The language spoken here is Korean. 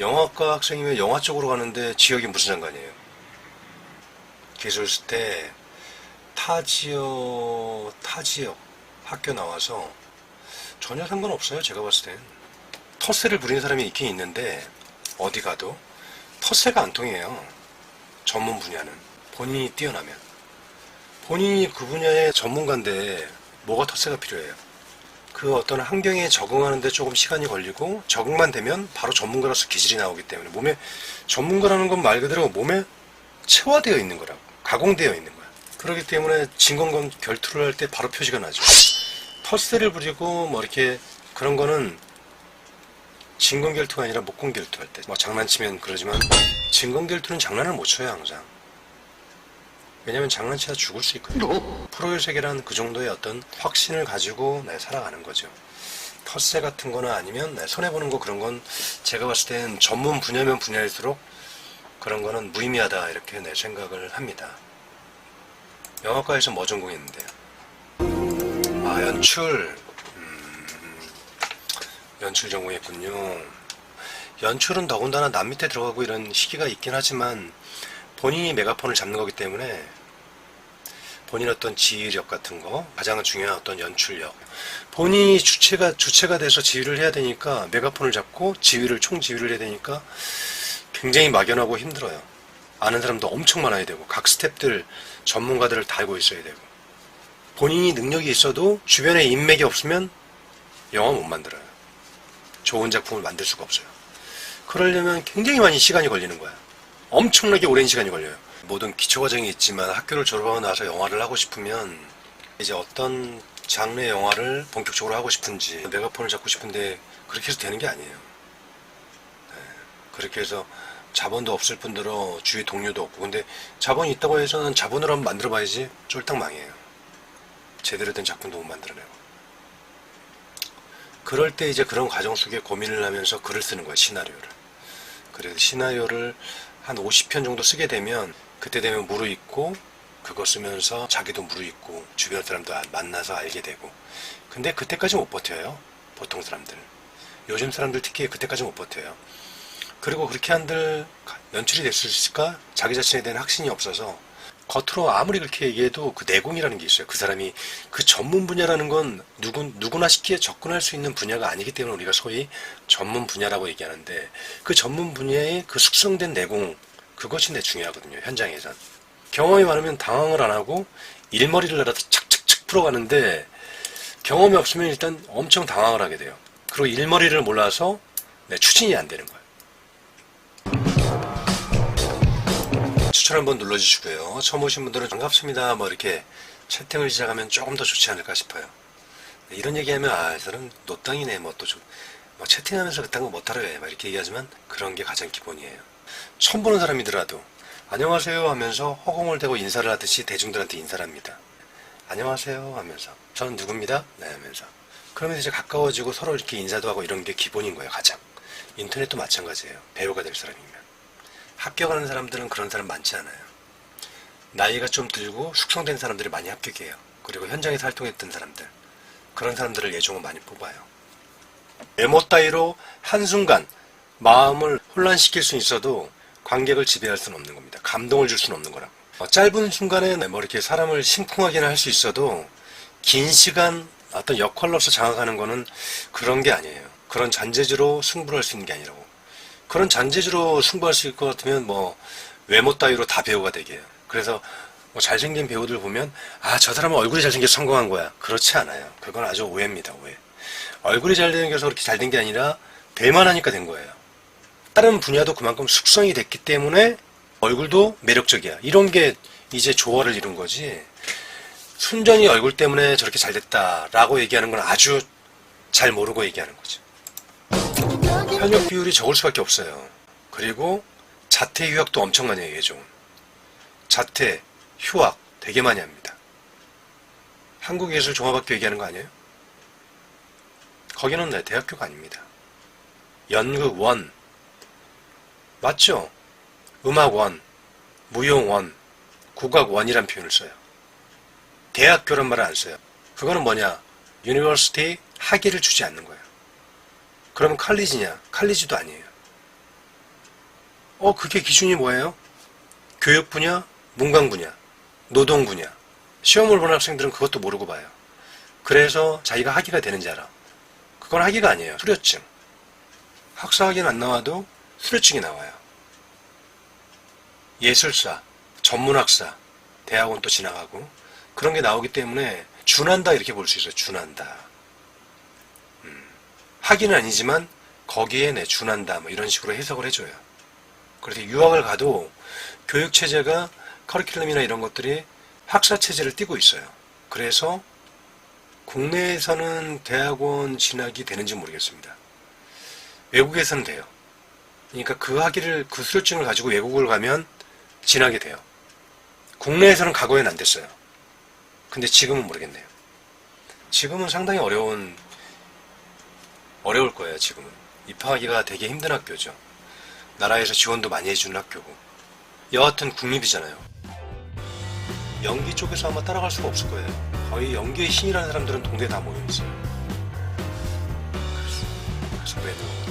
영화과 학생이면 영화 쪽으로 가는데 지역이 무슨 상관이에요? 기술스 때 타 지역, 타 지역 학교 나와서 전혀 상관없어요. 제가 봤을 땐. 텃세를 부리는 사람이 있긴 있는데 어디 가도 텃세가 안 통해요. 전문 분야는. 본인이 뛰어나면. 본인이 그 분야의 전문가인데 뭐가 텃세가 필요해요? 그 어떤 환경에 적응하는데 조금 시간이 걸리고 적응만 되면 바로 전문가로서 기질이 나오기 때문에 몸에 전문가라는 건 말 그대로 몸에 체화되어 있는 거라고 가공되어 있는 거야. 그렇기 때문에 진공건 결투를 할 때 바로 표시가 나죠. 텃세를 부리고 뭐 이렇게 그런 거는 진공결투가 아니라 목공결투 할 때 뭐 장난치면 그러지만 진공결투는 장난을 못 쳐요 항상. 왜냐면 장난치다 죽을 수 있거든요. 프로의 세계란 그 정도의 어떤 확신을 가지고 네, 살아가는 거죠. 텃세 같은 거나 아니면 네, 손해보는 거 그런 건 제가 봤을 땐 전문 분야면 분야일수록 그런 거는 무의미하다 이렇게 내 생각을 합니다. 영화과에서 뭐 전공했는데요? 아 연출 음, 연출 전공했군요. 연출은 더군다나 남 밑에 들어가고 이런 시기가 있긴 하지만 본인이 메가폰을 잡는 거기 때문에 본인 어떤 지휘력 같은 거 가장 중요한 어떤 연출력 본인이 주체가 주체가 돼서 지휘를 해야 되니까 메가폰을 잡고 지휘를 총 지휘를 해야 되니까 굉장히 막연하고 힘들어요. 아는 사람도 엄청 많아야 되고 각 스탭들 전문가들을 다 알고 있어야 되고 본인이 능력이 있어도 주변에 인맥이 없으면 영화 못 만들어요. 좋은 작품을 만들 수가 없어요. 그러려면 굉장히 많이 시간이 걸리는 거야. 엄청나게 오랜 시간이 걸려요. 모든 기초 과정이 있지만 학교를 졸업하고 나서 영화를 하고 싶으면 이제 어떤 장르의 영화를 본격적으로 하고 싶은지 메가폰을 잡고 싶은데 그렇게 해서 되는 게 아니에요. 네, 그렇게 해서 자본도 없을 뿐더러 주위 동료도 없고 근데 자본이 있다고 해서는 자본으로 한번 만들어 봐야지 쫄딱 망해요. 제대로 된 작품도 못 만들어내고. 그럴 때 이제 그런 과정 속에 고민을 하면서 글을 쓰는 거예요, 시나리오를. 그래서 시나리오를 한 50편 정도 쓰게 되면 그때 되면 무르익고 그거 쓰면서 자기도 무르익고 주변 사람도 아- 만나서 알게 되고. 근데 그때까지 못 버텨요 보통 사람들 요즘 사람들 특히 그때까지 못 버텨요. 그리고 그렇게 한들 연출이 있을까? 자기 자신에 대한 확신이 없어서 겉으로 아무리 그렇게 얘기해도 그 내공이라는 게 있어요. 그 사람이 그 전문 분야라는 건 누구, 누구나 쉽게 접근할 수 있는 분야가 아니기 때문에 우리가 소위 전문 분야라고 얘기하는데 그 전문 분야의 그 숙성된 내공 그것이 내 중요하거든요. 현장에선. 경험이 많으면 당황을 안 하고 일머리를 날아서 착착착 풀어가는데 경험이 없으면 일단 엄청 당황을 하게 돼요. 그리고 일머리를 몰라서 네, 추진이 안 되는 거예요. 추천 한번 눌러주시고요. 처음 오신 분들은 반갑습니다. 뭐 이렇게 채팅을 시작하면 조금 더 좋지 않을까 싶어요. 네, 이런 얘기하면 아, 이 사람 노땅이네. 뭐 또 좀, 뭐 채팅하면서 그딴 거 못하러 해. 막 이렇게 얘기하지만 그런 게 가장 기본이에요. 처음 보는 사람이더라도 안녕하세요 하면서 허공을 대고 인사를 하듯이 대중들한테 인사를 합니다. 안녕하세요 하면서 저는 누굽니다. 네 하면서 그러면 이제 가까워지고 서로 이렇게 인사도 하고 이런 게 기본인 거예요. 가장. 인터넷도 마찬가지예요. 배우가 될 사람이면. 합격하는 사람들은 그런 사람 많지 않아요. 나이가 좀 들고 숙성된 사람들이 많이 합격해요. 그리고 현장에서 활동했던 사람들. 그런 사람들을 예종을 많이 뽑아요. 메모 따위로 한순간 마음을 혼란시킬 수 있어도 관객을 지배할 수는 없는 겁니다. 감동을 줄 수는 없는 거라고. 어, 짧은 순간에 뭐 이렇게 사람을 심쿵하게는 할 수 있어도 긴 시간 어떤 역할로서 장악하는 거는 그런 게 아니에요. 그런 잔재주로 승부를 할 수 있는 게 아니라고. 그런 잔재주로 승부할 수 있을 것 같으면 뭐 외모 따위로 다 배우가 되게 해요. 그래서 뭐 잘생긴 배우들 보면 아 저 사람은 얼굴이 잘생겨서 성공한 거야. 그렇지 않아요. 그건 아주 오해입니다. 오해. 얼굴이 잘생겨서 그렇게 잘 된 게 아니라 될만 하니까 된 거예요. 다른 분야도 그만큼 숙성이 됐기 때문에 얼굴도 매력적이야. 이런 게 이제 조화를 이룬 거지. 순전히 얼굴 때문에 저렇게 잘 됐다라고 얘기하는 건 아주 잘 모르고 얘기하는 거죠. 현역 비율이 적을 수밖에 없어요. 그리고 자퇴 휴학도 엄청 많이 해요, 예종은. 자퇴, 휴학 되게 많이 합니다. 한국예술종합학교 얘기하는 거 아니에요? 거기는 네, 대학교가 아닙니다. 연극원, 맞죠? 음악원, 무용원, 국악원이란 표현을 써요. 대학교란 말을 안 써요. 그거는 뭐냐? 유니버시티 학위를 주지 않는 거예요. 그러면 칼리지냐? 칼리지도 아니에요. 어, 그게 기준이 뭐예요? 교육 분야, 문광 분야, 노동 분야. 시험을 보는 학생들은 그것도 모르고 봐요. 그래서 자기가 학위가 되는지 알아. 그건 학위가 아니에요. 수료증. 학사 학위는 안 나와도 수료증이 나와요. 예술사, 전문학사, 대학원 또 지나가고 그런 게 나오기 때문에 준한다 이렇게 볼 수 있어요. 준한다. 음, 학위는 아니지만 거기에 내 준한다 뭐 이런 식으로 해석을 해줘요. 그래서 유학을 가도 교육 체제가 커리큘럼이나 이런 것들이 학사 체제를 띠고 있어요. 그래서 국내에서는 대학원 진학이 되는지 모르겠습니다. 외국에서는 돼요. 그러니까 그 학위를 그 수료증을 가지고 외국을 가면 진학이 돼요. 국내에서는 과거에는 안 됐어요. 근데 지금은 모르겠네요. 지금은 상당히 어려운 어려울 거예요. 지금은 입학하기가 되게 힘든 학교죠. 나라에서 지원도 많이 해주는 학교고 여하튼 국립이잖아요. 연기 쪽에서 아마 따라갈 수가 없을 거예요. 거의 연기의 신이라는 사람들은 동네에 다 모여 있어요. 그래서, 그래서